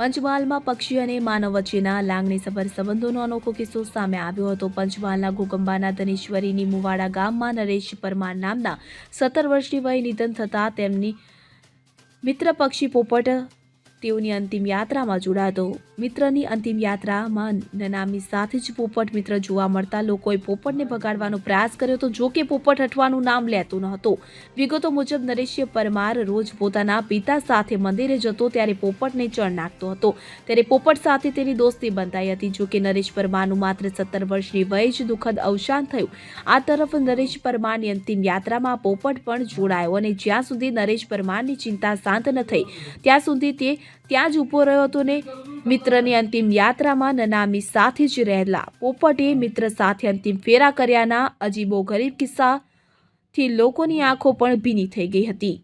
પંચમહાલમાં પક્ષી અને માનવ વચ્ચેના લાગણીસભર સંબંધોનો અનોખો કિસ્સો સામે આવ્યો હતો. પંચમહાલના ઘોગંબાના ધનેશ્વરીની મુવાડા ગામમાં નરેશ પરમાર નામના સત્તર વર્ષની વય નિધન થતાં તેમની મિત્ર પક્ષી પોપટ તેઓની અંતિમ યાત્રામાં જોડાતો. મિત્રની અંતિમ યાત્રામાં નનામી સાથે જ પોપટ મિત્ર જોવા મળતા લોકોએ પોપટને ભગાડવાનો પ્રયાસ કર્યો હતો, જો કે પોપટ હટવાનું નામ લેતો ન હતો. વિગતો મુજબ નરેશ પરમાર રોજ પોતાના પિતા સાથે મંદિરે જતો ત્યારે પોપટને ચણ નાખતો હતો. ત્યારે પોપટ સાથે તેની દોસ્તી બંધાઈ હતી, જો કે નરેશ પરમારનું માત્ર સત્તર વર્ષની વયે જ દુઃખદ અવસાન થયું. આ તરફ નરેશ પરમારની અંતિમ યાત્રામાં પોપટ પણ જોડાયો અને જ્યાં સુધી નરેશ પરમારની ચિંતા શાંત ન થઈ, ત્યાં સુધી તે ત્યાં જ ઊભો રહ્યો હતો ને મિત્રની અંતિમ યાત્રામાં નનામી સાથે જ રહેલા પોપટે મિત્ર સાથે અંતિમ ફેરા કર્યાના અજીબો ગરીબ કિસ્સાથી લોકોની આંખો પણ ભીની થઈ ગઈ હતી.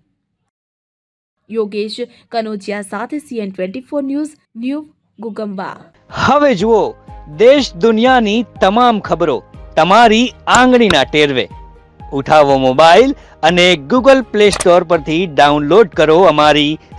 યોગેશ કનોજિયા સાથે CN twenty four news, new ગુગંબા. હવે જુઓ, દેશ દુનિયાની તમામ ખબરો તમારી આંગળીના ટેરવે. ઉઠાવો મોબાઈલ અને ગૂગલ પ્લે સ્ટોર પરથી ડાઉનલોડ કરો અમારી